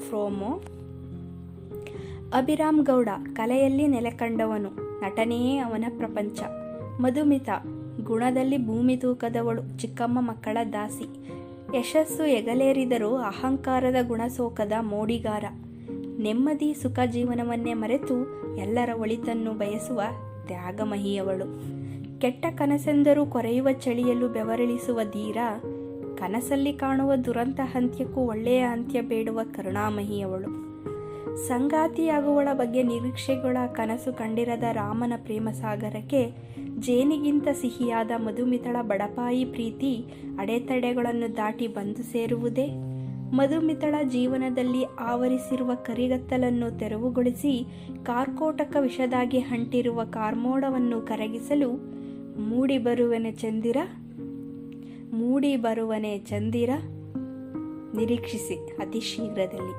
ಫ್ರೋಮೋ. ಅಭಿರಾಮ್ ಗೌಡ ಕಲೆಯಲ್ಲಿ ನೆಲೆಕಂಡವನು, ನಟನೆಯೇ ಅವನ ಪ್ರಪಂಚ. ಮಧುಮಿತ, ಗುಣದಲ್ಲಿ ಭೂಮಿ ತೂಕದವಳು, ಚಿಕ್ಕಮ್ಮ ಮಕ್ಕಳ ದಾಸಿ. ಯಶಸ್ಸು ಎಗಲೇರಿದರೂ ಅಹಂಕಾರದ ಗುಣಸೋಕದ ಮೋಡಿಗಾರ. ನೆಮ್ಮದಿ, ಸುಖ ಜೀವನವನ್ನೇ ಮರೆತು ಎಲ್ಲರ ಒಳಿತನ್ನು ಬಯಸುವ ತ್ಯಾಗಮಹಿಯವಳು. ಕೆಟ್ಟ ಕನಸೆಂದರೂ ಕೊರೆಯುವ ಚಳಿಯಲ್ಲೂ ಬೆವರಿಳಿಸುವ ಧೀರ ಕನಸಲ್ಲಿ ಕಾಣುವ ದುರಂತ ಅಂತ್ಯಕ್ಕೂ ಒಳ್ಳೆಯ ಅಂತ್ಯ ಬೇಡುವ ಕರುಣಾಮಹಿಯವಳು ಸಂಗಾತಿಯಾಗುವಳ ಬಗ್ಗೆ ನಿರೀಕ್ಷೆಗಳ ಕನಸು ಕಂಡಿರದ ರಾಮನ ಪ್ರೇಮ ಸಾಗರಕ್ಕೆ ಜೇನಿಗಿಂತ ಸಿಹಿಯಾದ ಮಧುಮಿತಳ ಬಡಪಾಯಿ ಪ್ರೀತಿ ಅಡೆತಡೆಗಳನ್ನು ದಾಟಿ ಬಂದು ಸೇರುವುದೇ? ಮಧುಮಿತಳ ಜೀವನದಲ್ಲಿ ಆವರಿಸಿರುವ ಕರಿಗತ್ತಲನ್ನು ತೆರವುಗೊಳಿಸಿ ಕಾರ್ಕೋಟಕ ವಿಷದಾಗಿ ಹಂಟಿರುವ ಕಾರ್ಮೋಡವನ್ನು ಕರಗಿಸಲು ಮೂಡಿಬರುವೆನೆ ಚಂದಿರ? ಮೂಡಿ ಬರುವನೆ ಚಂದಿರ ನಿರೀಕ್ಷಿಸಿ ಅತಿ ಶೀಘ್ರದಲ್ಲಿ